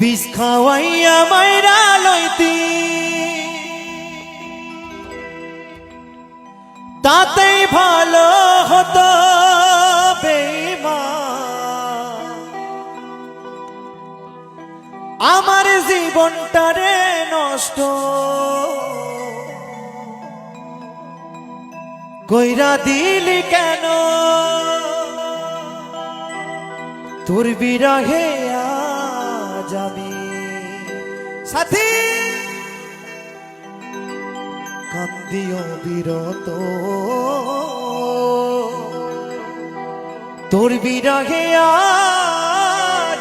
বিষ খাওয়াইয়া মাইরা লইতি। তাতেই ভালো হতো। আমার জীবনটারে নষ্ট। কইরা দিলি কেন? তোর বিরহে যাবি? সাথী! কান্দিও বিরত। তোর বিরহে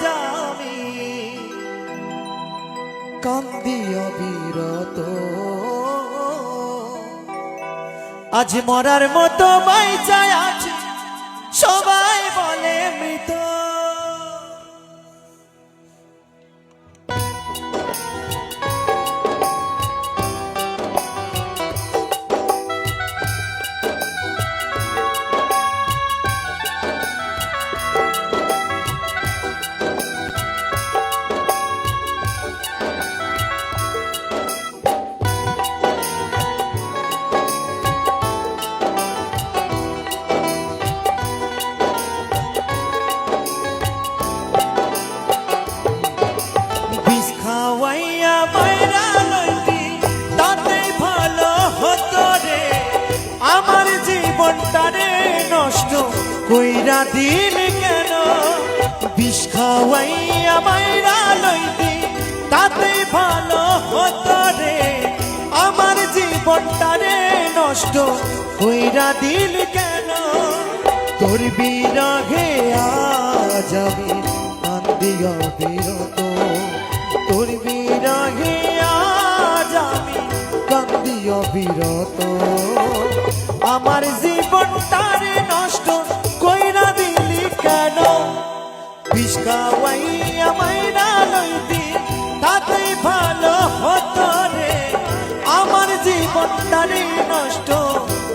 যাবি কান্দিও বিরত। আজ মরার মতো বাইচায় আছে, সবাই বলে মৃত। কইরা দিল কেন? বিষ খাওয়াইয়া মাইরা লইতি তাতে ভালো হতো রে। আমার জীবনটারে নষ্ট কইরা দিল কেন? তোর বিরহে আজ আমি কান্দিয়া বিরত তোর বিরহে আজ আমি কান্দিয়া বিরত আমার জীবনটারে নষ্ট খাওয়াইয়া মাইরা লইতি তাতে ভালো হতো রে। আমার জীবনটারে নষ্ট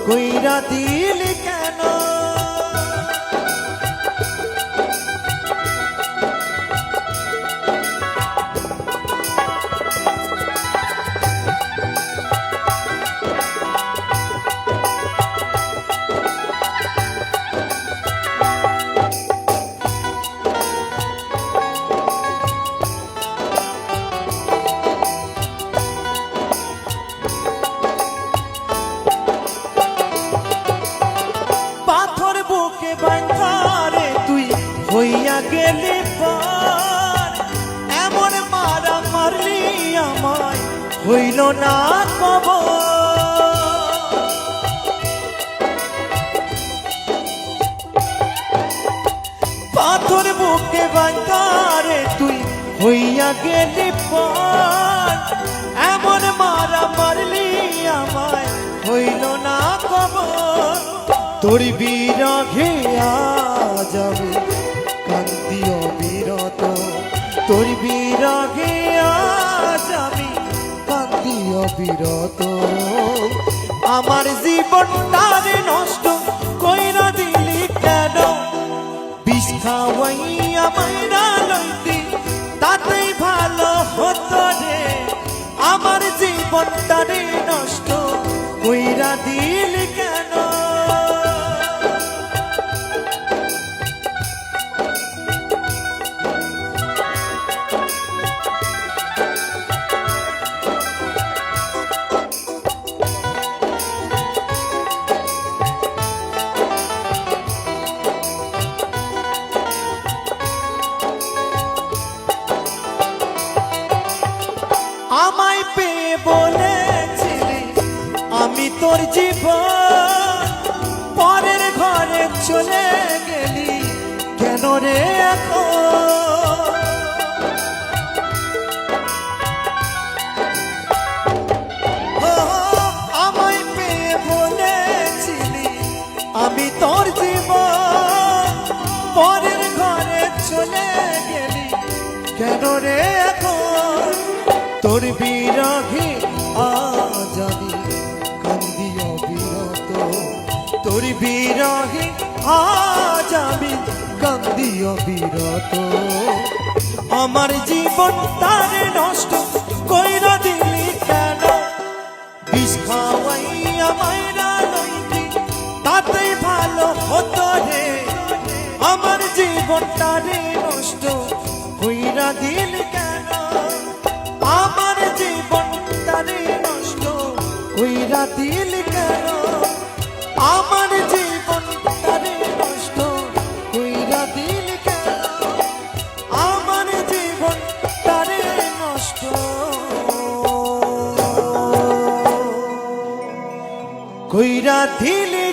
কইরা দিলি হইল না কব পাথর বুকে বাঁধারে তুই হইয়া গেলি পার। এমন মারা মারলি আমায়, হইল না কবর তোর যাবে বিরত। আমার জীবনটারে নষ্ট কইরা দিলি কেন? বিষ খাওয়াইয়া মাইরা লইতি, তাতেই ভালো হতো রে। আমার জীবনটারে বলেছিলি আমি তোর জীবন পরের ঘরে চলে গেলি। কেন রে বলেছিলি আমি তোর জীবন বিরহে, আজ আমি বিরত তোর আমার জীবন তারে নষ্ট কইরা দিলি কেন? বিষ খাওয়াই আমায় না তাতেই ভালো হতো রে। আমার জীবনটারে নষ্ট কইরা দিল কেন? কইরা দিল কেন আমার জীবন তারে নষ্ট। ওই দিল কেন আমার জীবন তারে নষ্ট। কইরা দিলে